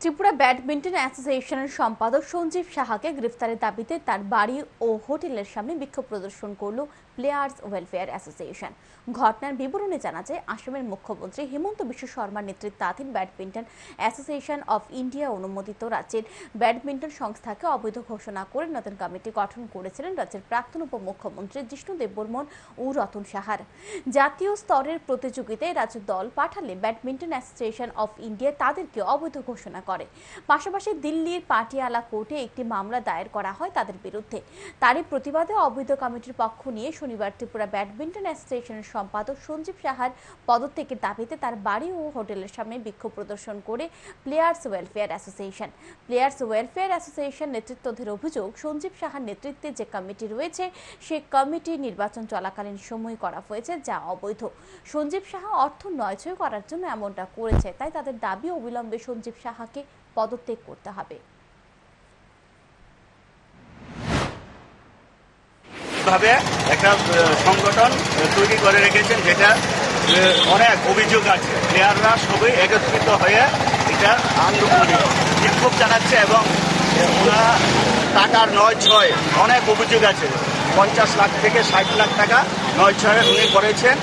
Tripura badminton অ্যাসোসিয়েশনের সম্পাদক সঞ্জীব সাহাকে গ্রেফতারের দাবিতে তার বাড়ি ও হোটেলের সামনে বিক্ষোভ প্রদর্শন করল প্লেয়ার্স ওয়েলফেয়ার অ্যাসোসিয়েশন। ঘটনার বিবরণে জানা যায়, আসামের মুখ্যমন্ত্রী হেমন্ত বিশ্ব শর্মার নেতৃত্বাধীন ব্যাডমিন্টন অ্যাসোসিয়েশন অফ ইন্ডিয়া অনুমোদিত রাজ্যের ব্যাডমিন্টন সংস্থাকে অবৈধ ঘোষণা করে নতুন কমিটি গঠন করেছিলেন রাজ্যের প্রাক্তন উপমুখ্যমন্ত্রী জিষ্ণু দেববর্মন ও রতন সাহার। জাতীয় স্তরের প্রতিযোগিতায় রাজ্য দল পাঠালে ব্যাডমিন্টন অ্যাসোসিয়েশন অফ ইন্ডিয়া তাদেরকে অবৈধ ঘোষণা করে। পাশাপাশি দিল্লির পাটিয়ালা কোর্টে একটি মামলা দায়ের করা হয় তাদের বিরুদ্ধে। তারই প্রতিবাদে অবৈধ কমিটির পক্ষ নিয়ে শনিবার ত্রিপুরা ব্যাডমিন্টন অ্যাসোসিয়েশনের সম্পাদক সঞ্জীব সাহার পদত্যাগের দাবিতে তার বাড়ি ও হোটেলের সামনে বিক্ষোভ প্রদর্শন করে players welfare association. Players welfare association নেতৃত্বাধীন অভিযোগ, সঞ্জীব সাহার নেতৃত্বে যে কমিটি রয়েছে, সে কমিটি নির্বাচন চলাকালীন সময় করা হয়েছে যা অবৈধ। সঞ্জীব সাহা অর্থ নয়ছয় করার জন্য এমনটা করেছে, তাই তাদের দাবি অবিলম্বে সঞ্জীব সাহাকে পদত্যাগ করতে হবে। ভাবে একটা সংগঠন তৈরি করে রেখেছেন যেটা অনেক অভিযোগ আছে। প্লেয়াররা সবই একত্রিত হয়ে এটা আন্দোলনে বিক্ষোভ জানাচ্ছে এবং ওনারা টাকার নয় ছয়, অনেক অভিযোগ আছে। পঞ্চাশ লাখ থেকে ষাট লাখ টাকা নয় ছয় উনি করেছেন।